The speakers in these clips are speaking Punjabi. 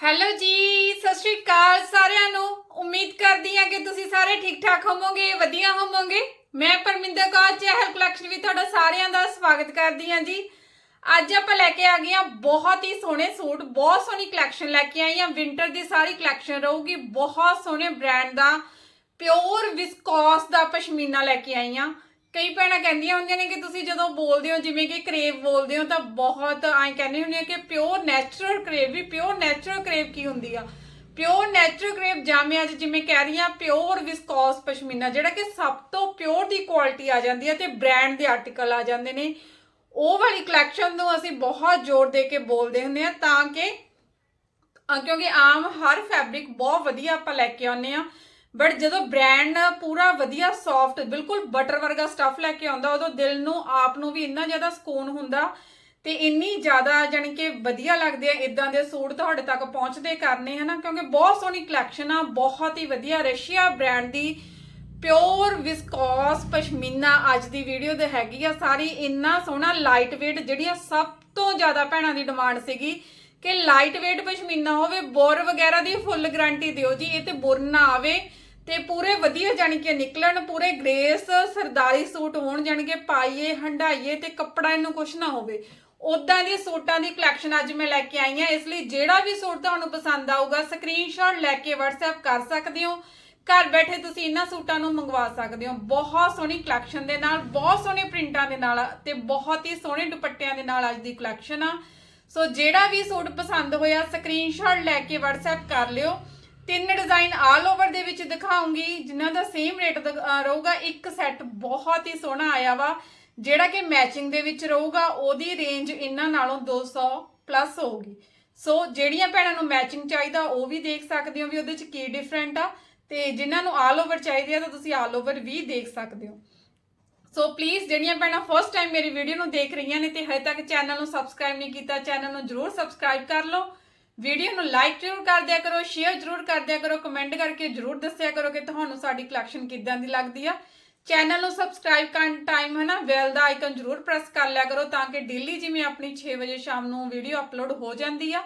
ਹੈਲੋ ਜੀ, ਸਤਿ ਸ਼੍ਰੀ ਅਕਾਲ ਸਾਰਿਆਂ ਨੂੰ। ਉਮੀਦ ਕਰਦੀ ਹਾਂ ਕਿ ਤੁਸੀਂ ਸਾਰੇ ਠੀਕ ਠਾਕ ਹੋਵੋਗੇ, ਵਧੀਆ ਹੋਵੋਗੇ। ਮੈਂ ਪਰਮਿੰਦਰ ਕੌਰ ਚਹਿਲ ਕਲੈਕਸ਼ਨ ਵੀ ਤੁਹਾਡਾ ਸਾਰਿਆਂ ਦਾ ਸਵਾਗਤ ਕਰਦੀ ਹਾਂ ਜੀ। ਅੱਜ ਆਪਾਂ ਲੈ ਕੇ ਆ ਗਏ ਹਾਂ ਬਹੁਤ ਹੀ ਸੋਹਣੇ ਸੂਟ, ਬਹੁਤ ਸੋਹਣੀ ਕਲੈਕਸ਼ਨ ਲੈ ਕੇ ਆਈ ਹਾਂ। ਵਿੰਟਰ ਦੀ ਸਾਰੀ ਕਲੈਕਸ਼ਨ ਰਹੂਗੀ, ਬਹੁਤ ਸੋਹਣੇ ਬ੍ਰਾਂਡ ਦਾ, ਪਿਓਰ ਵਿਸਕੋਸ ਦਾ ਪਸ਼ਮੀਨਾ ਲੈ ਕੇ ਆਈ ਹਾਂ। ਕਈ ਭੈਣਾਂ ਕਹਿੰਦੀਆਂ ਹੁੰਦੀਆਂ ਨੇ ਕਿ ਤੁਸੀਂ ਜਦੋਂ ਬੋਲਦੇ ਹੋ, ਜਿਵੇਂ ਕਿ ਕਰੇਵ ਬੋਲਦੇ ਹੋ, ਤਾਂ ਬਹੁਤ ਐਂ ਕਹਿੰਦੇ ਹੁੰਦੇ ਆ ਕਿ ਪਿਓਰ ਨੈਚੁਰਲ ਕਰੇਵ ਵੀ ਪਿਓਰ ਨੈਚੁਰਲ ਕਰੇਵ ਕੀ ਹੁੰਦੀ ਆ? ਪਿਓਰ ਨੈਚੁਰਲ ਕਰੇਵ ਜਾਮੇ ਅੱਜ ਜਿਵੇਂ ਕਹਿ ਰਹੀ ਆ ਪਿਓਰ ਵਿਸਕੋਸ ਪਸ਼ਮੀਨਾ, ਜਿਹੜਾ ਕਿ ਸਭ ਤੋਂ ਪਿਓਰ ਦੀ ਕੁਆਲਿਟੀ ਆ ਜਾਂਦੀ ਹੈ ਤੇ ਬ੍ਰਾਂਡ ਦੇ ਆਰਟੀਕਲ ਆ ਜਾਂਦੇ ਨੇ। ਉਹ ਵਾਲੀ ਕਲੈਕਸ਼ਨ ਨੂੰ ਅਸੀਂ ਬਹੁਤ ਜ਼ੋਰ ਦੇ ਕੇ ਬੋਲਦੇ ਹੁੰਦੇ ਆ ਤਾਂ ਕਿ ਕਿਉਂਕਿ ਆਮ ਹਰ ਫੈਬਰਿਕ ਬਹੁਤ ਵਧੀਆ ਆਪਾਂ ਲੈ ਕੇ ਆਉਂਦੇ ਆ। ਬਟ ਜਦੋਂ ਬ੍ਰਾਂਡ ਪੂਰਾ ਵਧੀਆ ਸੌਫਟ ਬਿਲਕੁਲ ਬਟਰ ਵਰਗਾ ਸਟਫ ਲੈ ਕੇ ਆਉਂਦਾ, ਉਦੋਂ ਦਿਲ ਨੂੰ, ਆਪ ਨੂੰ ਵੀ ਇੰਨਾ ਜ਼ਿਆਦਾ ਸਕੂਨ ਹੁੰਦਾ ਤੇ ਇੰਨੀ ਜ਼ਿਆਦਾ ਜਾਣੀ ਕਿ ਵਧੀਆ ਲੱਗਦੇ ਆ ਇਦਾਂ ਦੇ ਸੂਟ ਤੁਹਾਡੇ ਤੱਕ ਪਹੁੰਚਦੇ ਕਰਨੇ, ਹਨਾ? ਕਿਉਂਕਿ ਬਹੁਤ ਸੋਹਣੀ ਕਲੈਕਸ਼ਨ ਆ, ਬਹੁਤ ਹੀ ਵਧੀਆ ਰਸ਼ੀਆ ਬ੍ਰਾਂਡ ਦੀ ਪਿਓਰ ਵਿਸਕੋਸ ਪਸ਼ਮੀਨਾ ਅੱਜ ਦੀ ਵੀਡੀਓ ਦੇ ਹੈਗੀ ਆ। ਸਾਰੀ ਇੰਨਾ ਸੋਹਣਾ ਲਾਈਟ weight ਜਿਹੜੀਆਂ ਸਭ ਤੋਂ ਜ਼ਿਆਦਾ ਭੈਣਾਂ ਦੀ ਡਿਮਾਂਡ ਸੀਗੀ ਕਿ ਲਾਈਟ weight ਪਸ਼ਮੀਨਾ ਹੋਵੇ, ਬੋਰ ਵਗੈਰਾ ਦੀ ਫੁੱਲ ਗਾਰੰਟੀ ਦਿਓ ਜੀ, ਇਹ ਤੇ ਬੁਰ ਨਾ ਆਵੇ। ਤੇ ਪੂਰੇ ਵਧੀਆ ਜਾਣੀ ਕਿ ਨਿਕਲਣ, ਪੂਰੇ ਗ੍ਰੇਸ, ਸਰਦਾਰੀ ਸੂਟ ਹੋਣ, ਜਾਣੀ ਕਿ ਪਾਈਏ ਹੰਡਾਈਏ ਤੇ ਕੱਪੜਾ ਇਹਨੂੰ ਕੁਛ ਨਾ ਹੋਵੇ। ਉਦਾਂ ਦੇ ਸੂਟਾਂ ਦੀ ਕਲੈਕਸ਼ਨ ਅੱਜ ਮੈਂ ਲੈ ਕੇ ਆਈ ਹਾਂ, ਇਸ ਲਈ ਜਿਹੜਾ ਵੀ ਸੂਟ ਤੁਹਾਨੂੰ ਪਸੰਦ ਆਊਗਾ ਸਕਰੀਨਸ਼ਾਟ ਲੈ ਕੇ WhatsApp ਕਰ ਸਕਦੇ ਹੋ। ਘਰ ਬੈਠੇ ਤੁਸੀਂ ਇਹਨਾਂ ਸੂਟਾਂ ਨੂੰ ਮੰਗਵਾ ਸਕਦੇ ਹੋ। ਬਹੁਤ ਸੋਹਣੀ ਕਲੈਕਸ਼ਨ ਦੇ ਨਾਲ, ਬਹੁਤ ਸੋਹਣੇ ਪ੍ਰਿੰਟਾਂ ਦੇ ਨਾਲ ਤੇ ਬਹੁਤ ਹੀ ਸੋਹਣੇ ਦੁਪੱਟਿਆਂ ਦੇ ਨਾਲ ਅੱਜ ਦੀ ਕਲੈਕਸ਼ਨ ਆ। ਸੋ ਜਿਹੜਾ ਵੀ ਸੂਟ ਪਸੰਦ ਹੋਇਆ ਸਕਰੀਨਸ਼ਾਟ ਲੈ ਕੇ WhatsApp ਕਰ ਲਿਓ। ਤਿੰਨ ਡਿਜ਼ਾਈਨ ਆਲ ਓਵਰ ਦੇ ਵਿੱਚ ਦਿਖਾਉਂਗੀ, ਜਿਨ੍ਹਾਂ ਦਾ ਸੇਮ ਰੇਟ ਰਹੂਗਾ, ਇੱਕ ਸੈੱਟ ਬਹੁਤ ਹੀ ਸੋਹਣਾ ਆਇਆ ਵਾ, ਜਿਹੜਾ ਕਿ ਮੈਚਿੰਗ ਦੇ ਵਿੱਚ ਰਹੂਗਾ, ਉਹਦੀ ਰੇਂਜ ਇਹਨਾਂ ਨਾਲੋਂ 200 ਪਲੱਸ ਹੋਊਗੀ। ਸੋ ਜਿਹੜੀਆਂ ਭੈਣਾਂ ਨੂੰ ਮੈਚਿੰਗ ਚਾਹੀਦਾ, ਉਹ ਵੀ ਦੇਖ ਸਕਦੇ ਹੋ ਵੀ ਉਹਦੇ ਚ ਕੀ ਡਿਫਰੈਂਟ ਆ, ਤੇ ਜਿਨ੍ਹਾਂ ਨੂੰ ਆਲ ਓਵਰ ਚਾਹੀਦੀ ਆ, ਤਾਂ ਤੁਸੀਂ ਆਲ ਓਵਰ ਵੀ ਦੇਖ ਸਕਦੇ ਹੋ। ਸੋ ਪਲੀਜ਼ ਜਿਹੜੀਆਂ ਭੈਣਾਂ ਫਸਟ ਟਾਈਮ ਮੇਰੀ ਵੀਡੀਓ ਨੂੰ ਦੇਖ ਰਹੀਆਂ ਨੇ, ਤੇ ਹਜੇ ਤੱਕ ਚੈਨਲ ਨੂੰ ਸਬਸਕ੍ਰਾਈਬ ਨਹੀਂ ਕੀਤਾ ਚੈਨਲ ਨੂੰ ਜਰੂਰ ਸਬਸਕ੍ਰਾਈਬ ਕਰ ਲਓ। ਵੀਡੀਓ ਨੂੰ ਲਾਈਕ ਜਰੂਰ ਕਰ ਦਿਆ ਕਰੋ ਸ਼ੇਅਰ ਜਰੂਰ ਕਰ ਦਿਆ ਕਰੋ ਕਮੈਂਟ ਕਰਕੇ ਜਰੂਰ ਦੱਸਿਆ ਕਰੋ ਕਿ ਤੁਹਾਨੂੰ ਸਾਡੀ ਕਲੈਕਸ਼ਨ ਕਿੱਦਾਂ ਦੀ ਲੱਗਦੀ ਆ। ਚੈਨਲ ਨੂੰ ਸਬਸਕ੍ਰਾਈਬ ਕਰਨ ਟਾਈਮ ਹੈ ਨਾ ਬੈਲ ਦਾ ਆਈਕਨ ਜਰੂਰ ਪ੍ਰੈਸ ਕਰ ਲਿਆ ਕਰੋ ਤਾਂ ਕਿ ਡੇਲੀ ਜਿਵੇਂ ਆਪਣੀ 6 ਵਜੇ ਸ਼ਾਮ ਨੂੰ ਵੀਡੀਓ ਅਪਲੋਡ ਹੋ ਜਾਂਦੀ ਆ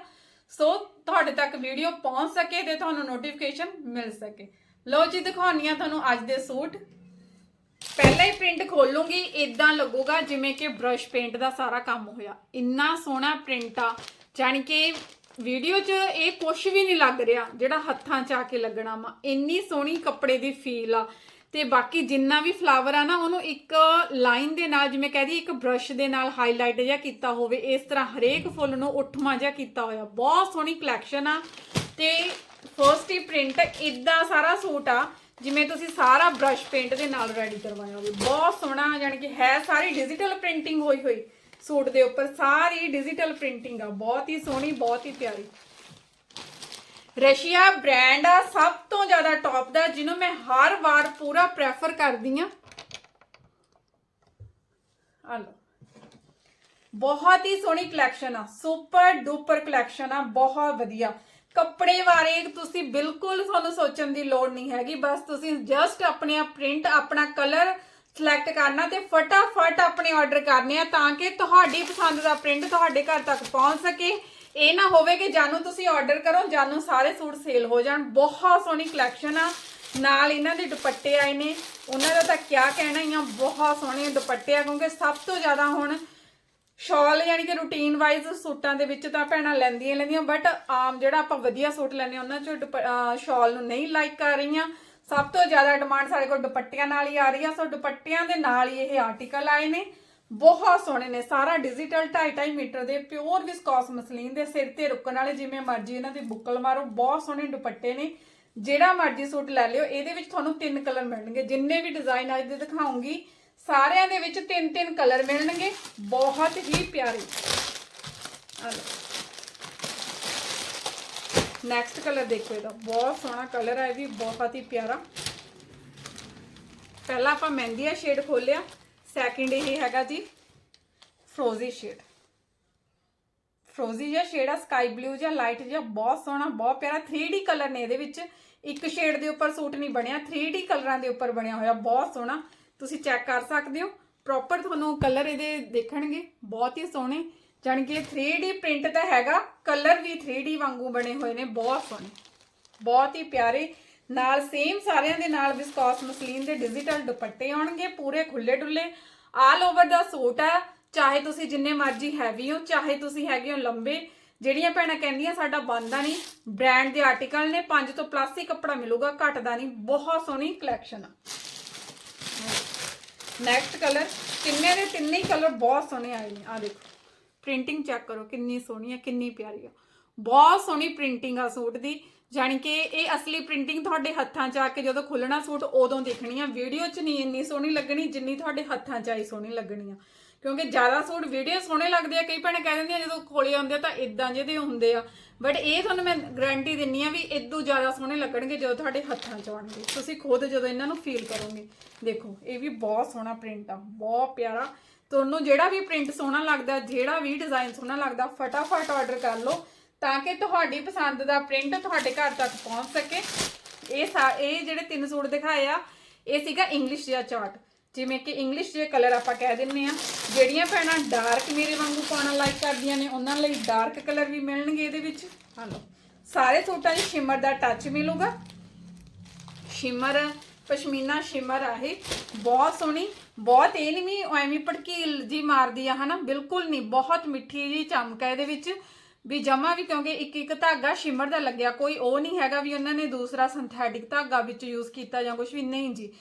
ਸੋ ਤੁਹਾਡੇ ਤੱਕ ਵੀਡੀਓ ਪਹੁੰਚ ਸਕੇ ਤੇ ਤੁਹਾਨੂੰ ਨੋਟੀਫਿਕੇਸ਼ਨ ਮਿਲ ਸਕੇ। ਲਓ ਜੀ, ਦਿਖਾਉਣੀ ਆ ਤੁਹਾਨੂੰ ਅੱਜ ਦੇ ਸੂਟ। ਪਹਿਲਾਂ ਹੀ ਪ੍ਰਿੰਟ ਖੋਲੂੰਗੀ ਇਦਾਂ ਲੱਗੂਗਾ ਜਿਵੇਂ ਕਿ ਬ੍ਰਸ਼ ਪੇਂਟ ਦਾ ਸਾਰਾ ਕੰਮ ਹੋਇਆ। ਇੰਨਾ ਸੋਹਣਾ ਪ੍ਰਿੰਟ ਆ, ਜਾਣੀ ਕਿ ਵੀਡੀਓ 'ਚ ਇਹ ਕੁਝ ਵੀ ਨਹੀਂ ਲੱਗ ਰਿਹਾ ਜਿਹੜਾ ਹੱਥਾਂ 'ਚ ਆ ਕੇ ਲੱਗਣਾ ਵਾ। ਇੰਨੀ ਸੋਹਣੀ ਕੱਪੜੇ ਦੀ ਫੀਲ ਆ। ਤੇ ਬਾਕੀ ਜਿੰਨਾ ਵੀ ਫਲਾਵਰ ਆ ਨਾ, ਉਹਨੂੰ ਇੱਕ ਲਾਈਨ ਦੇ ਨਾਲ, ਜਿਵੇਂ ਕਹਦੀ ਇੱਕ ਬ੍ਰਸ਼ ਦੇ ਨਾਲ ਹਾਈਲਾਈਟ ਜਿਹਾ ਕੀਤਾ ਹੋਵੇ, ਇਸ ਤਰ੍ਹਾਂ ਹਰੇਕ ਫੁੱਲ ਨੂੰ ਉੱਠਵਾਂ ਜਿਹਾ ਕੀਤਾ ਹੋਇਆ। ਬਹੁਤ ਸੋਹਣੀ ਕਲੈਕਸ਼ਨ ਆ। ਤੇ ਫਰਸਟ ਹੀ ਪ੍ਰਿੰਟ ਇਦਾਂ ਸਾਰਾ ਸੂਟ ਆ, ਜਿਵੇਂ ਤੁਸੀਂ ਸਾਰਾ ਬ੍ਰਸ਼ ਪੇਂਟ ਦੇ ਨਾਲ ਰੈਡੀ ਕਰਵਾਇਆ ਹੋਵੇ। ਬਹੁਤ ਸੋਹਣਾ ਯਾਨੀ ਕਿ ਹੈ ਸਾਰੀ ਡਿਜੀਟਲ ਪ੍ਰਿੰਟਿੰਗ ਹੋਈ ਹੋਈ। ਸੂਟ ਦੇ ਉੱਪਰ ਸਾਰੀ ਡਿਜੀਟਲ ਪ੍ਰਿੰਟਿੰਗ ਆ। ਬਹੁਤ ਹੀ ਸੋਹਣੀ, ਬਹੁਤ ਹੀ ਪਿਆਰੀ। ਰਸ਼ੀਆ ਬ੍ਰਾਂਡ ਆ, ਸਭ ਤੋਂ ਜ਼ਿਆਦਾ ਟੌਪ ਦਾ, ਜਿਹਨੂੰ ਮੈਂ ਹਰ ਵਾਰ ਪੂਰਾ ਪ੍ਰੈਫਰ ਕਰਦੀ ਆ। ਆ ਲਓ। ਬਹੁਤ ਹੀ ਸੋਹਣੀ ਕਲੈਕਸ਼ਨ ਆ। ਸੁਪਰ ਡੂਪਰ ਕਲੈਕਸ਼ਨ ਆ। ਬਹੁਤ ਵਧੀਆ। ਕੱਪੜੇ ਬਾਰੇ ਤੁਸੀਂ ਬਿਲਕੁਲ ਤੁਹਾਨੂੰ ਸੋਚਣ ਦੀ ਲੋੜ ਨਹੀਂ ਹੈਗੀ। ਬਸ ਤੁਸੀਂ ਜਸਟ ਆਪਣੇ ਆ ਪ੍ਰਿੰਟ ਆਪਣਾ ਕਲਰ ਸਿਲੈਕਟ ਕਰਨਾ ਤੇ ਫਟਾਫਟ ਆਪਣੇ ਆਰਡਰ ਕਰਨੇ ਆ ਤਾਂ ਕਿ ਤੁਹਾਡੀ ਪਸੰਦ ਦਾ ਪ੍ਰਿੰਟ ਤੁਹਾਡੇ ਘਰ ਤੱਕ ਪਹੁੰਚ ਸਕੇ। ਇਹ ਨਾ ਹੋਵੇ ਕਿ ਜਾਨੂੰ ਤੁਸੀਂ ਆਰਡਰ ਕਰੋ, ਜਾਨੂੰ ਸਾਰੇ ਸੂਟ ਸੇਲ ਹੋ ਜਾਣ। ਬਹੁਤ ਸੋਹਣੀ ਕਲੈਕਸ਼ਨ ਆ। ਨਾਲ ਇਹਨਾਂ ਦੇ ਦੁਪੱਟੇ ਆਏ ਨੇ। ਉਹਨਾਂ ਦਾ ਤਾਂ ਕਿਆ ਕਹਿਣਾ ਹੀ ਆ ਬਹੁਤ ਸੋਹਣੇ ਦੁਪੱਟੇ ਆ, ਕਿਉਂਕਿ ਸਭ ਤੋਂ ਜ਼ਿਆਦਾ ਹੁਣ ਸ਼ਾਲ ਯਾਨੀ ਕਿ ਰੂਟੀਨ ਵਾਈਜ਼ ਸੂਟਾਂ ਦੇ ਵਿੱਚ ਤਾਂ ਭੈਣਾਂ ਲੈਂਦੀਆਂ ਲੈਂਦੀਆਂ ਬਟ ਆਮ ਜਿਹੜਾ ਆਪਾਂ ਵਧੀਆ ਸੂਟ ਲੈਨੇ ਉਹਨਾਂ ਚੋਂ ਦੁਪ- ਸ਼ਾਲ ਨੂੰ ਨਹੀਂ ਲਾਈਕ ਕਰ ਰਹੀਆਂ। ਸਭ ਤੋਂ ਜ਼ਿਆਦਾ ਡਿਮਾਂਡ ਸਾਡੇ ਕੋਲ ਦੁਪੱਟਿਆਂ ਨਾਲ ਹੀ ਆ ਰਹੀ ਆ, ਸੋ ਦੁਪੱਟਿਆਂ ਦੇ ਨਾਲ ਹੀ ਇਹ ਆਰਟੀਕਲ ਆਏ ਨੇ। ਬਹੁਤ ਸੋਹਣੇ ਨੇ, ਸਾਰਾ ਡਿਜੀਟਲ 2.5 ਮੀਟਰ ਦੇ ਪਿਓਰ ਵਿਸਕੋਸ ਮਸਲੀਨ ਦੇ ਸਿਰ ਤੇ ਰੁਕਣ ਵਾਲੇ ਜਿਵੇਂ ਮਰਜ਼ੀ ਇਹਨਾਂ ਦੀ ਬੁੱਕਲ ਮਾਰੋ, ਬਹੁਤ ਸੋਹਣੇ ਦੁਪੱਟੇ ਨੇ। ਜਿਹੜਾ ਮਰਜ਼ੀ ਸੂਟ ਲੈ ਲਿਓ, ਇਹਦੇ ਵਿੱਚ ਤੁਹਾਨੂੰ ਤਿੰਨ ਕਲਰ ਮਿਲਣਗੇ। ਜਿੰਨੇ ਵੀ ਡਿਜ਼ਾਈਨ ਅੱਜ ਦੇ ਦਿਖਾਉਂਗੀ, ਸਾਰਿਆਂ ਦੇ ਵਿੱਚ ਤਿੰਨ ਤਿੰਨ ਕਲਰ ਮਿਲਣਗੇ। ਬਹੁਤ ਹੀ ਪਿਆਰੇ। ਆ ਲਓ। ਨੈਕਸਟ ਕਲਰ ਦੇਖੋ ਇਹਦਾ। ਬਹੁਤ ਸੋਹਣਾ ਕਲਰ ਹੈ ਇਹ ਵੀ, ਬਹੁਤ ਹੀ ਪਿਆਰਾ। ਪਹਿਲਾਂ ਆਪਾਂ ਮਹਿੰਦੀ ਆ ਸ਼ੇਡ ਖੋਲਿਆ। ਸੈਕਿੰਡ ਇਹ ਹੈਗਾ ਜੀ ਫਰੋਜ਼ੀ ਸ਼ੇਡ ਫਰੋਜ਼ੀ ਜਿਹਾ ਸ਼ੇਡ ਆ ਸਕਾਈ ਬਲੂ ਜਿਹਾ ਲਾਈਟ ਜਿਹਾ, ਬਹੁਤ ਸੋਹਣਾ, ਬਹੁਤ ਪਿਆਰਾ। 3D ਕਲਰ ਨੇ ਇਹਦੇ ਵਿੱਚ। ਇੱਕ ਸ਼ੇਡ ਦੇ ਉੱਪਰ ਸੂਟ ਨਹੀਂ ਬਣਿਆ 3D ਕਲਰਾਂ ਦੇ ਉੱਪਰ ਬਣਿਆ ਹੋਇਆ। ਬਹੁਤ ਸੋਹਣਾ। ਤੁਸੀਂ ਚੈੱਕ ਕਰ ਸਕਦੇ ਹੋ। ਪ੍ਰੋਪਰ ਤੁਹਾਨੂੰ ਕਲਰ ਇਹਦੇ ਦੇਖਣਗੇ। ਬਹੁਤ ਹੀ ਸੋਹਣੇ। ਜਾਣੀ ਕਿ 3D ਪ੍ਰਿੰਟ ਤਾਂ ਹੈਗਾ ਕਲਰ ਵੀ 3D ਵਾਂਗੂ ਬਣੇ ਹੋਏ ਨੇ, ਬਹੁਤ ਸੋਹਣੇ, ਬਹੁਤ ਹੀ ਪਿਆਰੇ। ਨਾਲ ਸੇਮ ਸਾਰਿਆਂ ਦੇ ਨਾਲ ਵਿਸਕੋਸ ਮਸਲੀਨ ਦੇ ਡਿਜੀਟਲ ਦੁਪੱਟੇ ਆਉਣਗੇ, ਪੂਰੇ ਖੁੱਲੇ ਡੁੱਲੇ ਆਲ ਓਵਰ ਦਾ ਸੂਟ ਆ, ਚਾਹੇ ਤੁਸੀਂ ਜਿੰਨੇ ਮਰਜ਼ੀ ਹੈਵੀ ਹੋ, ਚਾਹੇ ਤੁਸੀਂ ਹੈਗੇ ਹੋ ਲੰਬੇ, ਜਿਹੜੀਆਂ ਭੈਣਾਂ ਕਹਿੰਦੀਆਂ ਸਾਡਾ ਬੰਦਾ ਨਹੀਂ ਬ੍ਰਾਂਡ ਦੇ ਆਰਟੀਕਲ ਨੇ 5 ਤੋਂ ਪਲੱਸ ਹੀ ਕੱਪੜਾ ਮਿਲੂਗਾ, ਘਟਦਾ ਨਹੀਂ, ਬਹੁਤ ਸੋਹਣੀ ਕਲੈਕਸ਼ਨ ਆ। ਨੈਕਸਟ ਕਲਰ ਤਿੰਨੇ ਦੇ ਤਿੰਨੇ ਹੀ ਕਲਰ ਬਹੁਤ ਸੋਹਣੇ ਆਏ ਨੇ ਆ ਦੇਖੋ। ਪ੍ਰਿੰਟਿੰਗ ਚੈੱਕ ਕਰੋ, ਕਿੰਨੀ ਸੋਹਣੀ ਆ, ਕਿੰਨੀ ਪਿਆਰੀ ਆ। ਬਹੁਤ ਸੋਹਣੀ ਪ੍ਰਿੰਟਿੰਗ ਆ ਸੂਟ ਦੀ, ਜਾਣੀ ਕਿ ਇਹ ਅਸਲੀ ਪ੍ਰਿੰਟਿੰਗ ਤੁਹਾਡੇ ਹੱਥਾਂ 'ਚ ਆ ਕੇ ਜਦੋਂ ਖੁੱਲਣਾ ਸੂਟ, ਉਦੋਂ ਦੇਖਣੀ ਆ। ਵੀਡੀਓ 'ਚ ਨਹੀਂ ਇੰਨੀ ਸੋਹਣੀ ਲੱਗਣੀ ਜਿੰਨੀ ਤੁਹਾਡੇ ਹੱਥਾਂ 'ਚ ਆਈ ਸੋਹਣੀ ਲੱਗਣੀ ਆ। ਕਿਉਂਕਿ ਜ਼ਿਆਦਾ ਸੂਟ ਵੀਡੀਓ ਸੋਹਣੇ ਲੱਗਦੇ ਆ, ਕਈ ਭੈਣਾਂ ਕਹਿ ਦਿੰਦੀਆਂ ਜਦੋਂ ਖੋਲੇ ਆਉਂਦੇ ਆ ਤਾਂ ਇਦਾਂ ਜਿਹੇ ਹੁੰਦੇ ਆ। ਬਟ ਇਹ ਤੁਹਾਨੂੰ ਮੈਂ ਗਾਰੰਟੀ ਦਿੰਨੀ ਆ ਵੀ ਇਦੋਂ ਜ਼ਿਆਦਾ ਸੋਹਣੇ ਲੱਗਣਗੇ ਜਦੋਂ ਤੁਹਾਡੇ ਹੱਥਾਂ 'ਚ ਆਉਣਗੇ। ਤੁਸੀਂ ਖੁਦ ਜਦੋਂ ਇਹਨਾਂ ਨੂੰ ਫੀਲ ਕਰੋਗੇ, ਦੇਖੋ, ਇਹ ਵੀ ਬਹੁਤ ਸੋਹਣਾ ਪ੍ਰਿੰਟ ਆ, ਬਹੁਤ ਪਿਆਰਾ। ਤੁਹਾਨੂੰ ਜਿਹੜਾ ਵੀ ਪ੍ਰਿੰਟ ਸੋਹਣਾ ਲੱਗਦਾ, ਜਿਹੜਾ ਵੀ ਡਿਜ਼ਾਈਨ ਸੋਹਣਾ ਲੱਗਦਾ, ਫਟਾਫਟ ਆਰਡਰ ਕਰ ਲਓ ਤਾਂ ਕਿ ਤੁਹਾਡੀ ਪਸੰਦ ਦਾ ਪ੍ਰਿੰਟ ਤੁਹਾਡੇ ਘਰ ਤੱਕ ਪਹੁੰਚ ਸਕੇ। ਇਹ ਸਾ- ਇਹ ਜਿਹੜੇ ਤਿੰਨ ਸੂਟ ਦਿਖਾਏ ਆ, ਇਹ ਸੀਗਾ ਇੰਗਲਿਸ਼ ਜਿਹਾ ਚਾਰਟ ਜਿਵੇਂ ਕਿ ਇੰਗਲਿਸ਼ ਦੇ ਕਲਰ ਆਪਾਂ ਕਹਿ ਦਿੰਨੇ ਆ। ਜਿਹੜੀਆਂ ਭੈਣਾਂ ਡਾਰਕ ਮੇਰੇ ਵਾਂਗੂ ਪਾਉਣਾ ਲਾਈਕ ਕਰਦੀਆਂ ਨੇ, ਉਹਨਾਂ ਲਈ ਡਾਰਕ ਕਲਰ ਵੀ ਮਿਲਣਗੇ ਇਹਦੇ ਵਿੱਚ। ਹਾਂ ਸਾਰੇ ਸੂਟਾਂ 'ਚ ਸ਼ਿਮਰ ਦਾ ਟੱਚ ਮਿਲੂਗਾ। ਸ਼ਿਮਰ ਪਸ਼ਮੀਨਾ ਸ਼ਿਮਰ ਆ ਇਹ। ਬਹੁਤ ਸੋਹਣੀ। ਬਹੁਤ ਇਹ ਨਹੀਂ ਵੀ ਐਵੇਂ ਭੜਕੀਲ ਜੀ ਮਾਰਦੀ ਆ, ਹਨਾ? ਬਿਲਕੁਲ ਨਹੀਂ ਬਹੁਤ ਮਿੱਠੀ ਜੀ ਚਮਕ ਹੈ ਇਹਦੇ ਵਿੱਚ। ਵੀ ਜਮਾ ਵੀ ਕਿਉਂਕਿ ਇੱਕ ਇੱਕ ਧਾਗਾ ਸ਼ਿਮਰ ਦਾ ਲੱਗਿਆ, ਕੋਈ ਉਹ ਨਹੀਂ ਹੈਗਾ ਵੀ ਉਹਨਾਂ ਨੇ ਦੂਸਰਾ ਸਿੰਥੈਟਿਕ ਧਾਗਾ ਵਿੱਚ ਯੂਜ਼ ਕੀਤਾ ਜਾਂ ਕੁਝ ਵੀ, ਨਹੀਂ ਜੀ।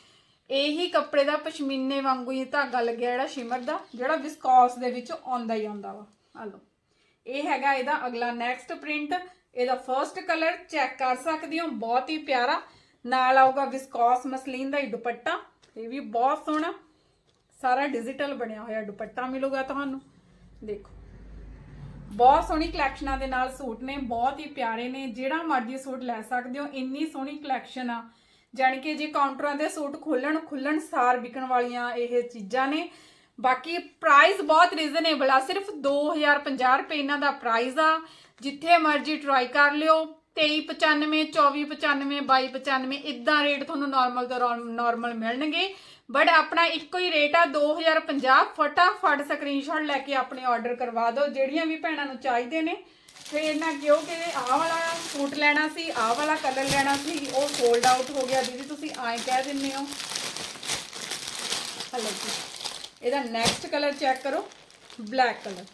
ਇਹੀ ਕੱਪੜੇ ਦਾ ਪਸ਼ਮੀਨੇ ਵਾਂਗੂ ਹੀ ਧਾਗਾ ਲੱਗਿਆ ਜਿਹੜਾ ਸ਼ਿਮਰ ਦਾ, ਜਿਹੜਾ ਵਿਸਕੌਸ ਦੇ ਵਿੱਚ ਆਉਂਦਾ ਹੀ ਆਉਂਦਾ ਵਾ। ਆ ਲਓ। ਇਹ ਹੈਗਾ ਇਹਦਾ ਅਗਲਾ ਨੈਕਸਟ ਪ੍ਰਿੰਟ ਇਹਦਾ ਫਰਸਟ ਕਲਰ ਚੈੱਕ ਕਰ ਸਕਦੇ ਹੋ, ਬਹੁਤ ਹੀ ਪਿਆਰਾ। ਨਾਲ ਆਊਗਾ ਵਿਸਕੌਸ ਮਸਲੀਨ ਦਾ ਹੀ ਦੁਪੱਟਾ, ਇਹ ਵੀ ਬਹੁਤ ਸੋਹਣਾ। ਸਾਰਾ ਡਿਜੀਟਲ ਬਣਿਆ ਹੋਇਆ, ਦੁਪੱਟਾ ਮਿਲੂਗਾ ਤੁਹਾਨੂੰ। ਦੇਖੋ। ਬਹੁਤ ਸੋਹਣੀ ਕਲੈਕਸ਼ਨਾਂ ਦੇ ਨਾਲ ਸੂਟ ਨੇ, ਬਹੁਤ ਹੀ ਪਿਆਰੇ ਨੇ। ਜਿਹੜਾ ਮਰਜ਼ੀ ਸੂਟ ਲੈ ਸਕਦੇ ਹੋ, ਇੰਨੀ ਸੋਹਣੀ ਕਲੈਕਸ਼ਨ ਆ। ਜਾਣੀ ਕਿ ਜੇ ਕਾਊਂਟਰਾਂ ਦੇ ਸੂਟ ਖੋਲਣ, ਖੁੱਲਣ ਸਾਰ ਵਿਕਣ ਵਾਲੀਆਂ ਇਹ ਚੀਜ਼ਾਂ ਨੇ। ਬਾਕੀ ਪ੍ਰਾਈਸ ਬਹੁਤ ਰੀਜ਼ਨੇਬਲ ਆ। ਸਿਰਫ 2050 ਰੁਪਏ ਇਹਨਾਂ ਦਾ ਪ੍ਰਾਈਸ ਆ। ਜਿੱਥੇ ਮਰਜ਼ੀ ਟਰਾਈ ਕਰ ਲਿਓ। 2395 2495 2295 ਇਦਾਂ ਰੇਟ ਤੁਹਾਨੂੰ ਨਾਰਮਲ ਤੋਂ ਨਾਰਮਲ ਮਿਲਣਗੇ। ਬਟ ਆਪਣਾ ਇੱਕੋ ਹੀ ਰੇਟ ਆ 2050 ਫਟਾਫਟ ਸਕਰੀਨਸ਼ਾਟ ਲੈ ਕੇ ਆਪਣੇ ਆਰਡਰ ਕਰਵਾ ਦਿਓ, ਜਿਹੜੀਆਂ ਵੀ ਭੈਣਾਂ ਨੂੰ ਚਾਹੀਦੇ ਨੇ। ਫਿਰ ਇਹਨਾਂ ਕਿਉਂ ਕਿ ਆਹ ਵਾਲਾ ਸੂਟ ਲੈਣਾ ਸੀ, ਆਹ ਵਾਲਾ ਕਲਰ ਲੈਣਾ ਸੀ, ਉਹ ਫੋਲਡ ਆਊਟ ਹੋ ਗਿਆ। ਦੀਦੀ, ਤੁਸੀਂ ਐਂ ਕਹਿ ਦਿੰਦੇ ਹੋ। ਹਲੋ ਜੀ। ਇਹਦਾ ਨੈਕਸਟ ਕਲਰ ਚੈੱਕ ਕਰੋ। ਬਲੈਕ ਕਲਰ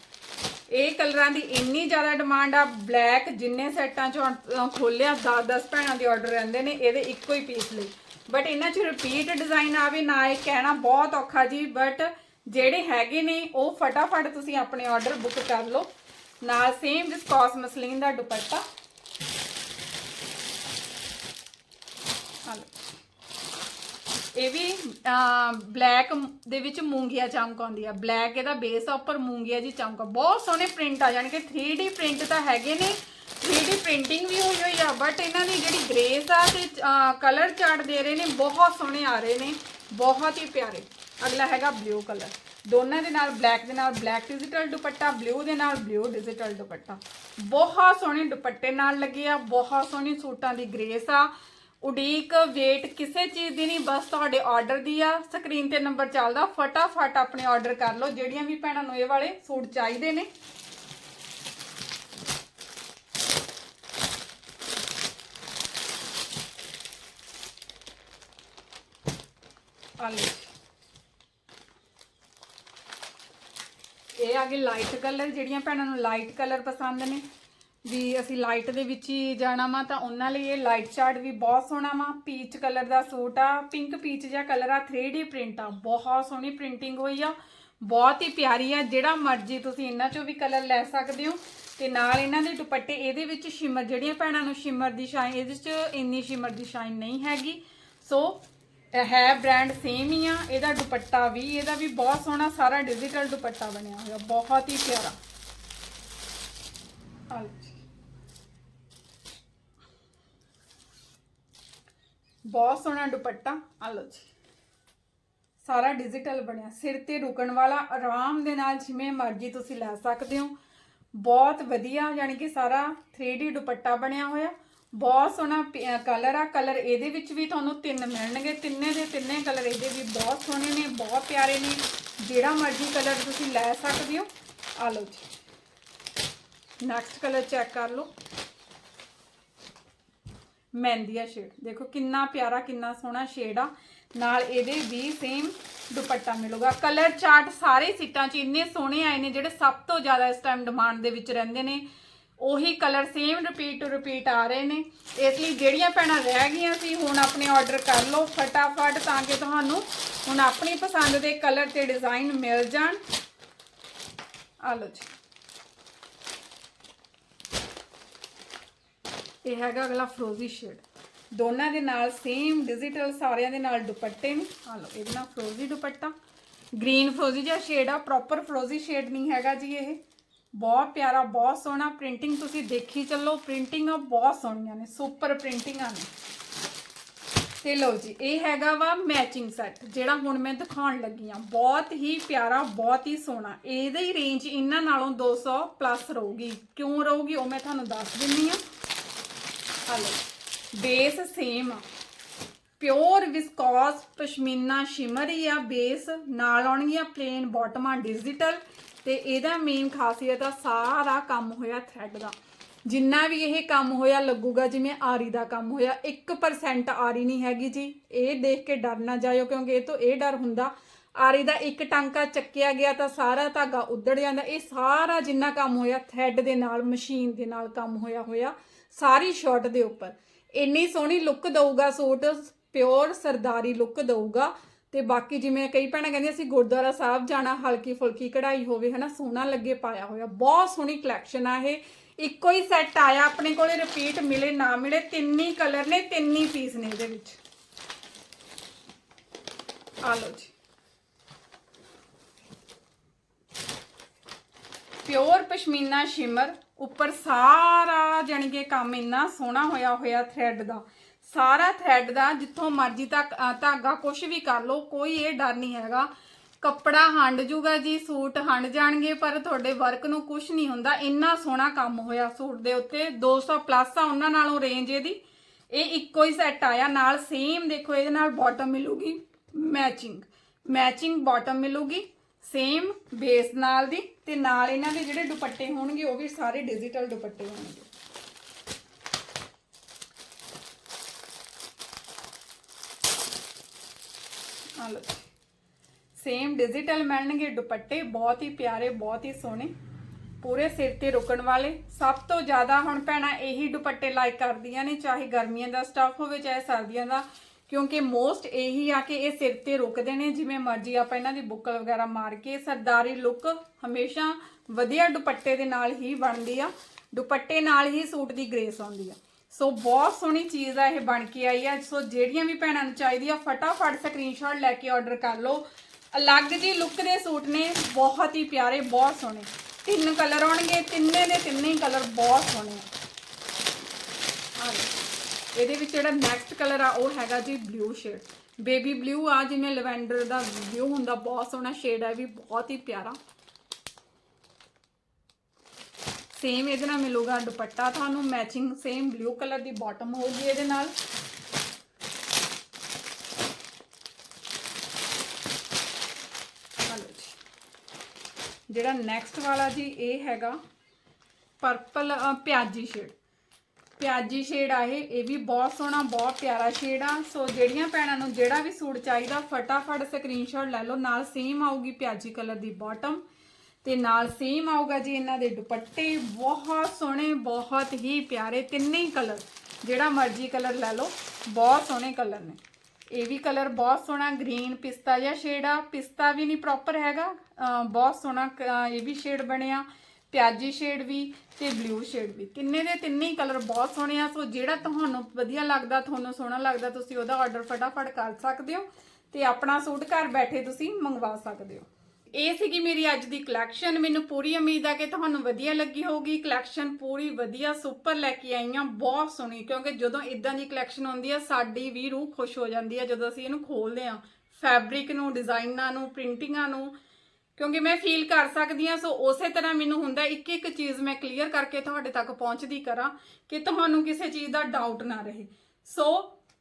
ਇਹ ਕਲਰਾਂ ਦੀ ਇੰਨੀ ਜ਼ਿਆਦਾ ਡਿਮਾਂਡ ਆ ਬਲੈਕ ਜਿੰਨੇ ਸੈੱਟਾਂ ਚੋਂ ਅ, ਖੋਲਿਆ 10-10 ਭੈਣਾਂ ਦੇ ਆਰਡਰ ਰਹਿੰਦੇ ਨੇ ਇਹਦੇ ਇੱਕੋ ਹੀ ਪੀਸ ਲਈ। ਬਟ ਇਹਨਾਂ 'ਚ ਰਿਪੀਟ ਡਿਜ਼ਾਈਨ ਆਵੇ ਨਾ ਇਹ ਕਹਿਣਾ ਬਹੁਤ ਔਖਾ ਜੀ ਬਟ ਜਿਹੜੇ ਹੈਗੇ ਨੇ ਉਹ ਫਟਾਫਟ ਤੁਸੀਂ ਆਪਣੇ ਆਰਡਰ ਬੁੱਕ ਕਰ ਲਓ। ਨਾਲ ਸੇਮ ਵਿਸਕੋਸ ਮਸਲੀਨ ਦਾ ਦੁਪੱਟਾ। ਆ ਇਹ ਵੀ ਬਲੈਕ ਦੇ ਵਿੱਚ ਮੂੰਗੀਆ ਚਮਕ ਆਉਂਦੀ ਆ। ਬਲੈਕ ਇਹਦਾ ਬੇਸ ਆ, ਉੱਪਰ ਮੂੰਗੀਆ ਜੀ ਚਮਕ ਆ। ਬਹੁਤ ਸੋਹਣੇ ਪ੍ਰਿੰਟ ਆ ਯਾਨੀ ਕਿ 3D ਪ੍ਰਿੰਟ ਤਾਂ ਹੈਗੇ ਨੇ। 3D ਪ੍ਰਿੰਟਿੰਗ ਵੀ ਹੋਈ ਹੋਈ ਆ ਬਟ ਇਹਨਾਂ ਦੀ ਜਿਹੜੀ ਗ੍ਰੇਸ ਆ ਤੇ ਕਲਰ ਚਾਰਟ ਦੇ ਰਹੇ ਨੇ, ਬਹੁਤ ਸੋਹਣੇ ਆ ਰਹੇ ਨੇ। ਬਹੁਤ ਹੀ ਪਿਆਰੇ। ਅਗਲਾ ਹੈਗਾ ਬਲੂ ਕਲਰ ਦੋਨਾਂ ਦੇ ਨਾਲ ਬਲੈਕ ਦੇ ਨਾਲ ਬਲੈਕ ਡਿਜੀਟਲ ਦੁਪੱਟਾ ਬਲੂ ਦੇ ਨਾਲ ਬਲੂ ਡਿਜੀਟਲ ਦੁਪੱਟਾ। ਬਹੁਤ ਸੋਹਣੇ ਦੁਪੱਟੇ ਨਾਲ ਲੱਗੇ ਆ, ਬਹੁਤ ਸੋਹਣੀ ਸੂਟਾਂ ਦੀ ਗ੍ਰੇਸ ਆ। ਉਡੀਕ, ਵੇਟ ਕਿਸੇ ਚੀਜ਼ ਦੀ ਨਹੀਂ, ਬਸ ਤੁਹਾਡੇ ਆਰਡਰ ਦੀ ਆ। ਸਕਰੀਨ ਤੇ ਨੰਬਰ ਚੱਲਦਾ, ਫਟਾਫਟ ਆਪਣੇ ਆਰਡਰ ਕਰ ਲਓ। ਜਿਹੜੀਆਂ ਵੀ ਭੈਣਾਂ ਨੂੰ ਇਹ ਵਾਲੇ ਸੂਟ ਚਾਹੀਦੇ ਨੇ। ਇਹ ਆ ਗਏ ਲਾਈਟ ਕਲਰ ਜਿਹੜੀਆਂ ਭੈਣਾਂ ਨੂੰ ਲਾਈਟ ਕਲਰ ਪਸੰਦ ਨੇ। ਵੀ ਅਸੀਂ ਲਾਈਟ ਦੇ ਵਿੱਚ ਹੀ ਜਾਣਾ ਵਾ ਤਾਂ ਉਹਨਾਂ ਲਈ ਇਹ ਲਾਈਟ ਚਾਰਟ ਵੀ ਬਹੁਤ ਸੋਹਣਾ ਵਾ। ਪੀਚ ਕਲਰ ਦਾ ਸੂਟ ਆ ਪਿੰਕ ਪੀਚ ਜਿਹਾ ਕਲਰ ਆ 3D ਪ੍ਰਿੰਟ ਆ। ਬਹੁਤ ਸੋਹਣੀ ਪ੍ਰਿੰਟਿੰਗ ਹੋਈ ਆ। ਬਹੁਤ ਹੀ ਪਿਆਰੀ ਆ, ਜਿਹੜਾ ਮਰਜ਼ੀ ਤੁਸੀਂ ਇਹਨਾਂ ਚੋਂ ਵੀ ਕਲਰ ਲੈ ਸਕਦੇ ਹੋ। ਤੇ ਨਾਲ ਇਹਨਾਂ ਦੇ ਦੁਪੱਟੇ, ਇਹਦੇ ਵਿੱਚ ਸ਼ਿਮਰ ਜਿਹੜੀਆਂ ਭੈਣਾਂ ਨੂੰ ਸ਼ਿਮਰ ਦੀ ਸ਼ਾਈਨ ਇਹਦੇ 'ਚ ਇੰਨੀ ਸ਼ਿਮਰ ਦੀ ਸ਼ਾਈਨ ਨਹੀਂ ਹੈਗੀ। ਸੋ ਹੈ ਬ੍ਰਾਂਡ ਸੇਮ ਹੀ ਆ, ਇਹਦਾ ਦੁਪੱਟਾ ਵੀ, ਇਹਦਾ ਵੀ ਬਹੁਤ ਸੋਹਣਾ ਸਾਰਾ ਡਿਜੀਟਲ ਦੁਪੱਟਾ ਬਣਿਆ ਹੋਇਆ, ਬਹੁਤ ਹੀ ਪਿਆਰਾ। ਬਹੁਤ ਸੋਹਣਾ ਦੁਪੱਟਾ ਆ ਲਓ ਜੀ। ਸਾਰਾ ਡਿਜੀਟਲ ਬਣਿਆ। ਸਿਰ ਤੇ ਰੁਕਣ ਵਾਲਾ, ਆਰਾਮ ਦੇ ਨਾਲ ਜਿਵੇਂ ਮਰਜ਼ੀ ਤੁਸੀਂ ਲੈ ਸਕਦੇ ਹੋ। ਬਹੁਤ ਵਧੀਆ, ਯਾਨੀ ਕਿ ਸਾਰਾ 3D ਦੁਪੱਟਾ ਬਣਿਆ ਹੋਇਆ। ਬਹੁਤ ਸੋਹਣਾ ਕਲਰ ਆ। ਕਲਰ ਇਹਦੇ ਵਿੱਚ ਵੀ ਤੁਹਾਨੂੰ ਤਿੰਨ ਮਿਲਣਗੇ। ਤਿੰਨੇ ਦੇ ਤਿੰਨੇ ਕਲਰ ਇਹਦੇ ਵੀ ਬਹੁਤ ਸੋਹਣੇ ਨੇ, ਬਹੁਤ ਪਿਆਰੇ ਨੇ। ਜਿਹੜਾ ਮਰਜ਼ੀ ਕਲਰ ਤੁਸੀਂ ਲੈ ਸਕਦੇ ਹੋ। ਆ ਲਓ ਜੀ। ਨੈਕਸਟ ਕਲਰ ਚੈੱਕ ਕਰ ਲਓ। ਮਹਿੰਦੀਆ ਸ਼ੇਡ ਦੇਖੋ ਕਿੰਨਾ ਪਿਆਰਾ, ਕਿੰਨਾ ਸੋਹਣਾ ਸ਼ੇਡ ਆ। ਨਾਲ ਇਹਦੇ ਵੀ ਸੇਮ ਦੁਪੱਟਾ ਮਿਲੂਗਾ। ਕਲਰ ਚਾਰਟ ਸਾਰੇ ਸੀਟਾਂ 'ਚ ਇੰਨੇ ਸੋਹਣੇ ਆਏ ਨੇ, ਜਿਹੜੇ ਸਭ ਤੋਂ ਜ਼ਿਆਦਾ ਇਸ ਟਾਈਮ ਡਿਮਾਂਡ ਦੇ ਵਿੱਚ ਰਹਿੰਦੇ ਨੇ। ਉਹੀ colour same repeat to repeat ਆ ਰਹੇ ਨੇ। ਇਸ ਲਈ ਜਿਹੜੀਆਂ ਭੈਣਾਂ ਰਹਿ ਗਈਆਂ ਸੀ, ਹੁਣ ਆਪਣੇ ਆਰਡਰ ਕਰ ਲਓ ਫਟਾਫਟ, ਤਾਂ ਕਿ ਤੁਹਾਨੂੰ ਹੁਣ ਆਪਣੀ ਪਸੰਦ ਦੇ ਕਲਰ ਤੇ ਡਿਜ਼ਾਈਨ ਮਿਲ ਜਾਣ। ਆ ਲਓ ਜੀ। ਇਹ ਹੈਗਾ ਅਗਲਾ ਫਰੋਜ਼ੀ ਸ਼ੇਡ। ਦੋਨਾਂ ਦੇ ਨਾਲ ਸੇਮ ਡਿਜੀਟਲ ਸਾਰਿਆਂ ਦੇ ਨਾਲ ਦੁਪੱਟੇ ਨੇ। ਆ ਲਓ ਇਹਦੇ ਨਾਲ ਫਰੋਜ਼ੀ ਦੁਪੱਟਾ। ਗ੍ਰੀਨ ਫਰੋਜ਼ੀ ਜਿਹਾ ਸ਼ੇਡ ਆ ਪ੍ਰੋਪਰ ਫਰੋਜ਼ੀ ਸ਼ੇਡ ਨਹੀਂ ਹੈਗਾ ਜੀ ਇਹ। ਬਹੁਤ ਪਿਆਰਾ, ਬਹੁਤ ਸੋਹਣਾ ਪ੍ਰਿੰਟਿੰਗ ਤੁਸੀਂ ਦੇਖੀ ਚੱਲੋ ਪ੍ਰਿੰਟਿੰਗ ਆ ਬਹੁਤ ਸੋਹਣੀਆਂ ਨੇ ਸੁਪਰ ਪ੍ਰਿੰਟਿੰਗਾਂ ਨੇ। ਤੇ ਲਓ ਜੀ, ਇਹ ਹੈਗਾ ਵਾ ਮੈਚਿੰਗ ਸੈੱਟ ਜਿਹੜਾ ਹੁਣ ਮੈਂ ਦਿਖਾਉਣ ਲੱਗੀ ਆ ਬਹੁਤ ਹੀ ਪਿਆਰਾ, ਬਹੁਤ ਹੀ ਸੋਹਣਾ। ਇਹਦੀ ਹੀ ਰੇਂਜ ਇਹਨਾਂ ਨਾਲੋਂ 200 ਪਲੱਸ ਰਹੂਗੀ। ਕਿਉਂ ਰਹੂਗੀ ਉਹ ਮੈਂ ਤੁਹਾਨੂੰ ਦੱਸ ਦਿੰਨੀ ਆ ਹਲੋ ਬੇਸ ਸੇਮ ਆ। ਪਿਓਰ ਵਿਸਕੋਸ ਪਸ਼ਮੀਨਾ ਸ਼ਿਮਰ ਹੀ ਆ, ਬੇਸ ਨਾਲ ਆਉਣਗੀਆਂ ਪਲੇਨ ਬਾਟਮਾਂ ਡਿਜੀਟਲ ਤੇ ਇਹਦਾ ਮੇਨ ਖਾਸੀਅਤ ਆ, ਸਾਰਾ ਕੰਮ ਹੋਇਆ ਥ੍ਰੈਡ ਦਾ। ਜਿੰਨਾ ਵੀ ਇਹ ਕੰਮ ਹੋਇਆ ਲੱਗੂਗਾ, ਜਿਵੇਂ ਆਰੀ ਦਾ ਕੰਮ ਹੋਇਆ 1% ਆਰੀ ਨਹੀਂ ਹੈਗੀ ਜੀ। ਇਹ ਦੇਖ ਕੇ ਡਰ ਨਾ ਜਾਇਓ, ਕਿਉਂਕਿ ਇਹ ਤੋਂ ਇਹ ਡਰ ਹੁੰਦਾ, ਆਰੀ ਦਾ ਇੱਕ ਟਾਂਕਾ ਚੱਕਿਆ ਗਿਆ ਤਾਂ ਸਾਰਾ ਧਾਗਾ ਉੱਧੜ ਜਾਂਦਾ। ਇਹ ਸਾਰਾ ਜਿੰਨਾ ਕੰਮ ਹੋਇਆ ਥ੍ਰੈਡ ਦੇ ਨਾਲ, ਮਸ਼ੀਨ ਦੇ ਨਾਲ ਕੰਮ ਹੋਇਆ ਹੋਇਆ ਸਾਰੀ ਸ਼ਰਟ ਦੇ ਉੱਪਰ। ਇੰਨੀ ਸੋਹਣੀ ਲੁੱਕ ਦਊਗਾ ਸੂਟ ਪਿਓਰ ਸਰਦਾਰੀ ਲੁੱਕ ਦਊਗਾ। ਤੇ ਬਾਕੀ ਜਿਵੇਂ ਕਈ ਭੈਣਾਂ ਕਹਿੰਦੀਆਂ, ਅਸੀਂ ਗੁਰਦੁਆਰਾ ਸਾਹਿਬ ਜਾਣਾ, ਹਲਕੀ ਫੁਲਕੀ ਕਢਾਈ ਹੋਵੇ, ਹਨਾ, ਸੋਹਣਾ ਲੱਗੇ ਪਾਇਆ ਹੋਇਆ। ਬਹੁਤ ਸੋਹਣੀ ਕਲੈਕਸ਼ਨ ਆ ਇਹ। ਇੱਕੋ ਹੀ ਸੈੱਟ ਆਇਆ, ਆਪਣੇ ਕੋਲੇ ਰਿਪੀਟ ਮਿਲੇ, ਨਾ ਮਿਲੇ, ਤਿੰਨੀ ਕਲਰ ਨੇ, ਤਿੰਨੀ ਪੀਸ ਨੇ ਇਹਦੇ ਵਿੱਚ। ਆ ਲਓ ਜੀ। ਪਿਓਰ ਪਸ਼ਮੀਨਾ ਸ਼ਿਮਰ ਉੱਪਰ ਸਾਰਾ ਜਾਣੀ ਕਿ ਕੰਮ ਇੰਨਾ ਸੋਹਣਾ ਹੋਇਆ ਹੋਇਆ ਥ੍ਰੈਡ ਦਾ। ਸਾਰਾ ਥ੍ਰੈਡ ਦਾ ਜਿੱਥੋਂ ਮਰਜ਼ੀ ਤੱਕ ਧਾਗਾ ਕੁਝ ਵੀ ਕਰ ਲਓ, ਕੋਈ ਇਹ ਡਰ ਨਹੀਂ ਹੈਗਾ। ਕੱਪੜਾ ਹੰਡ ਜੂਗਾ ਜੀ, ਸੂਟ ਹੰਡ ਜਾਣਗੇ, ਪਰ ਤੁਹਾਡੇ ਵਰਕ ਨੂੰ ਕੁਝ ਨਹੀਂ ਹੁੰਦਾ। ਇੰਨਾ ਸੋਹਣਾ ਕੰਮ ਹੋਇਆ ਸੂਟ ਦੇ ਉੱਤੇ। 200 ਪਲੱਸ ਆ ਉਹਨਾਂ ਨਾਲੋਂ ਰੇਂਜ ਇਹਦੀ। ਇਹ ਇੱਕੋ ਹੀ ਸੈੱਟ ਆਇਆ। ਨਾਲ ਸੇਮ ਦੇਖੋ, ਇਹਦੇ ਨਾਲ ਬਾਟਮ ਮਿਲੂਗੀ। ਮੈਚਿੰਗ ਮੈਚਿੰਗ ਬਾਟਮ ਮਿਲੂਗੀ। ਸੇਮ ਬੇਸ ਨਾਲ ਦੀ ਤੇ ਨਾਲ ਇਹਨਾਂ ਦੇ ਜਿਹੜੇ ਦੁਪੱਟੇ ਹੋਣਗੇ, ਉਹ ਵੀ ਸਾਰੇ ਡਿਜੀਟਲ ਦੁਪੱਟੇ ਹੋਣਗੇ। ਆ ਲਓ ਸੇਮ ਡਿਜੀਟਲ ਮਿਲਣਗੇ ਦੁਪੱਟੇ, ਬਹੁਤ ਹੀ ਪਿਆਰੇ, ਬਹੁਤ ਹੀ ਸੋਹਣੇ, ਪੂਰੇ ਸਿਰ ਤੇ ਰੁਕਣ ਵਾਲੇ। ਸਭ ਤੋਂ ਜ਼ਿਆਦਾ ਹੁਣ ਭੈਣਾਂ ਇਹੀ ਦੁਪੱਟੇ ਲਾਈਕ ਕਰਦੀਆਂ ਨੇ, ਚਾਹੇ ਗਰਮੀਆਂ ਦਾ ਸਟਾਫ ਹੋਵੇ, ਚਾਹੇ ਸਰਦੀਆਂ ਦਾ। ਕਿਉਂਕਿ ਮੋਸਟ ਇਹੀ ਆ ਕਿ ਇਹ ਸਿਰ ਤੇ ਰੁਕਦੇ ਨੇ, ਜਿਵੇਂ ਮਰਜ਼ੀ ਆਪਾਂ ਇਹਨਾਂ ਦੀ ਬੁੱਕਲ ਵਗੈਰਾ ਮਾਰ ਕੇ, ਸਰਦਾਰੀ ਲੁੱਕ ਹਮੇਸ਼ਾ ਵਧੀਆ ਦੁਪੱਟੇ ਦੇ ਨਾਲ ਹੀ ਬਣਦੀ ਆ। ਦੁਪੱਟੇ ਨਾਲ ਹੀ ਸੂਟ ਦੀ ਗ੍ਰੇਸ ਆਉਂਦੀ ਆ। ਸੋ ਬਹੁਤ ਸੋਹਣੀ ਚੀਜ਼ ਆ ਇਹ ਬਣ ਕੇ ਆਈ ਆ। ਸੋ ਜਿਹੜੀਆਂ ਵੀ ਭੈਣਾਂ ਨੂੰ ਚਾਹੀਦੀ ਆ, ਫਟਾਫਟ ਸਕਰੀਨਸ਼ਾਟ ਲੈ ਕੇ ਆਰਡਰ ਕਰ ਲਓ। ਅਲੱਗ ਜੀ ਲੁੱਕ ਦੇ ਸੂਟ ਨੇ, ਬਹੁਤ ਹੀ ਪਿਆਰੇ, ਬਹੁਤ ਸੋਹਣੇ। ਤਿੰਨ ਕਲਰ ਆਉਣਗੇ, ਤਿੰਨੇ ਦੇ ਤਿੰਨੇ ਹੀ ਕਲਰ ਬਹੁਤ ਸੋਹਣੇ ਆ। ਇਹਦੇ ਵਿੱਚ ਜਿਹੜਾ ਨੈਕਸਟ ਕਲਰ ਆ, ਉਹ ਹੈਗਾ ਜੀ ਬਲੂ ਸ਼ੇਡ ਬੇਬੀ ਬਲੂ ਆ, ਜਿਵੇਂ ਲਵੈਂਡਰ ਦਾ ਬਲੂ ਹੁੰਦਾ, ਬਹੁਤ ਸੋਹਣਾ ਸ਼ੇਡ ਹੈ ਵੀ ਬਹੁਤ ਹੀ ਪਿਆਰਾ। ਸੇਮ ਇਹਦੇ ਨਾਲ ਮਿਲੂਗਾ ਦੁਪੱਟਾ ਤੁਹਾਨੂੰ ਮੈਚਿੰਗ ਸੇਮ ਬਲੂ ਕਲਰ ਦੀ ਬਾਟਮ ਹੋਊਗੀ ਇਹਦੇ ਨਾਲ। ਜਿਹੜਾ ਨੈਕਸਟ ਵਾਲਾ ਜੀ, ਇਹ ਹੈਗਾ ਪਰਪਲ ਪਿਆਜੀ ਸ਼ੇਡ ਪਿਆਜੀ ਸ਼ੇਡ ਆ ਇਹ ਇਹ ਵੀ ਬਹੁਤ ਸੋਹਣਾ, ਬਹੁਤ ਪਿਆਰਾ ਸ਼ੇਡ ਆ। ਸੋ ਜਿਹੜੀਆਂ ਭੈਣਾਂ ਨੂੰ ਜਿਹੜਾ ਵੀ ਸੂਟ ਚਾਹੀਦਾ, ਫਟਾਫਟ ਸਕਰੀਨਸ਼ਾਟ ਲੈ ਲਓ। ਨਾਲ ਸੇਮ ਆਊਗੀ ਪਿਆਜੀ ਕਲਰ ਦੀ ਬਾਟਮ ਤੇ ਨਾਲ ਸੇਮ ਆਊਗਾ ਜੀ ਇਹਨਾਂ ਦੇ ਦੁਪੱਟੇ। ਬਹੁਤ ਸੋਹਣੇ, ਬਹੁਤ ਹੀ ਪਿਆਰੇ ਤਿੰਨੇ ਹੀ ਕਲਰ ਜਿਹੜਾ ਮਰਜ਼ੀ ਕਲਰ ਲੈ ਲਓ, ਬਹੁਤ ਸੋਹਣੇ ਕਲਰ ਨੇ। ਇਹ ਵੀ ਕਲਰ ਬਹੁਤ ਸੋਹਣਾ ਗ੍ਰੀਨ ਪਿਸਤਾ ਜਿਹਾ ਸ਼ੇਡ ਆ। ਪਿਸਤਾ ਵੀ ਨਹੀਂ ਪ੍ਰੋਪਰ ਹੈਗਾ। ਬਹੁਤ ਸੋਹਣਾ ਕ- ਇਹ ਵੀ ਸ਼ੇਡ ਬਣਿਆ। ਪਿਆਜੀ ਸ਼ੇਡ ਵੀ ਤੇ ਬਲੂ ਸ਼ੇਡ ਵੀ। ਤਿੰਨੇ ਦੇ ਤਿੰਨੇ ਹੀ ਕਲਰ ਬਹੁਤ ਸੋਹਣੇ ਆ। ਸੋ ਜਿਹੜਾ ਤੁਹਾਨੂੰ ਵਧੀਆ ਲੱਗਦਾ, ਤੁਹਾਨੂੰ ਸੋਹਣਾ ਲੱਗਦਾ, ਤੁਸੀਂ ਉਹਦਾ ਆਰਡਰ ਫਟਾਫਟ ਕਰ ਸਕਦੇ ਹੋ ਤੇ ਆਪਣਾ ਸੂਟ ਘਰ ਬੈਠੇ ਤੁਸੀਂ ਮੰਗਵਾ ਸਕਦੇ ਹੋ। ਇਹ ਸੀਗੀ ਮੇਰੀ ਅੱਜ ਦੀ ਕਲੈਕਸ਼ਨ ਮੈਨੂੰ ਪੂਰੀ ਉਮੀਦ ਆ ਕਿ ਤੁਹਾਨੂੰ ਵਧੀਆ ਲੱਗੀ ਹੋਊਗੀ। ਕਲੈਕਸ਼ਨ ਪੂਰੀ ਵਧੀਆ ਸੁਪਰ ਲੈ ਕੇ ਆਈ ਆਈਆਂ, ਬਹੁਤ ਸੋਹਣੀ। ਕਿਉਂਕਿ ਜਦੋਂ ਇਦਾਂ ਦੀ ਕਲੈਕਸ਼ਨ ਆਉਂਦੀ ਆ, ਸਾਡੀ ਵੀ ਰੂਹ ਖੁਸ਼ ਹੋ ਜਾਂਦੀ ਆ। ਜਦੋਂ ਅਸੀਂ ਇਹਨੂੰ ਖੋਲਦੇ ਆ ਫੈਬਰਿਕ ਨੂੰ ਡਿਜ਼ਾਈਨਾਂ ਨੂੰ ਪ੍ਰਿੰਟਿੰਗਾਂ ਨੂੰ ਕਿਉਂਕਿ ਮੈਂ ਫੀਲ ਕਰ ਸਕਦੀ ਹਾਂ, ਸੋ ਉਸੇ ਤਰ੍ਹਾਂ ਮੈਨੂੰ ਹੁੰਦਾ ਇੱਕ ਇੱਕ ਚੀਜ਼ ਮੈਂ ਕਲੀਅਰ ਕਰਕੇ ਤੁਹਾਡੇ ਤੱਕ ਪਹੁੰਚਦੀ ਕਰਾਂ ਕਿ ਤੁਹਾਨੂੰ ਕਿਸੇ ਚੀਜ਼ ਦਾ ਡਾਊਟ ਨਾ ਰਹੇ। ਸੋ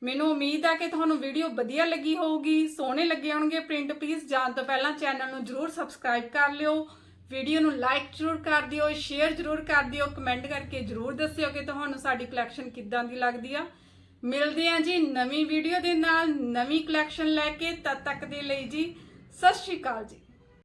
ਮੈਨੂੰ ਉਮੀਦ ਆ ਕਿ ਤੁਹਾਨੂੰ ਵੀਡੀਓ ਵਧੀਆ ਲੱਗੀ ਹੋਊਗੀ, ਸੋਹਣੇ ਲੱਗੇ ਹੋਣਗੇ ਪ੍ਰਿੰਟ ਪਲੀਜ਼ ਜਾਣ ਤੋਂ ਪਹਿਲਾਂ ਚੈਨਲ ਨੂੰ ਜਰੂਰ ਸਬਸਕ੍ਰਾਈਬ ਕਰ ਲਿਓ। ਵੀਡੀਓ ਨੂੰ ਲਾਈਕ ਜ਼ਰੂਰ ਕਰ ਦਿਓ ਸ਼ੇਅਰ ਜ਼ਰੂਰ ਕਰ ਦਿਓ ਕਮੈਂਟ ਕਰਕੇ ਜ਼ਰੂਰ ਦੱਸਿਓ ਕਿ ਤੁਹਾਨੂੰ ਸਾਡੀ ਕਲੈਕਸ਼ਨ ਕਿੱਦਾਂ ਦੀ ਲੱਗਦੀ ਆ। ਮਿਲਦੇ ਹਾਂ ਜੀ ਨਵੀਂ ਵੀਡੀਓ ਦੇ ਨਾਲ, ਨਵੀਂ ਕਲੈਕਸ਼ਨ ਲੈ ਕੇ। ਤਦ ਤੱਕ ਦੇ ਲਈ ਜੀ, ਸਤਿ ਸ਼੍ਰੀ ਅਕਾਲ ਜੀ।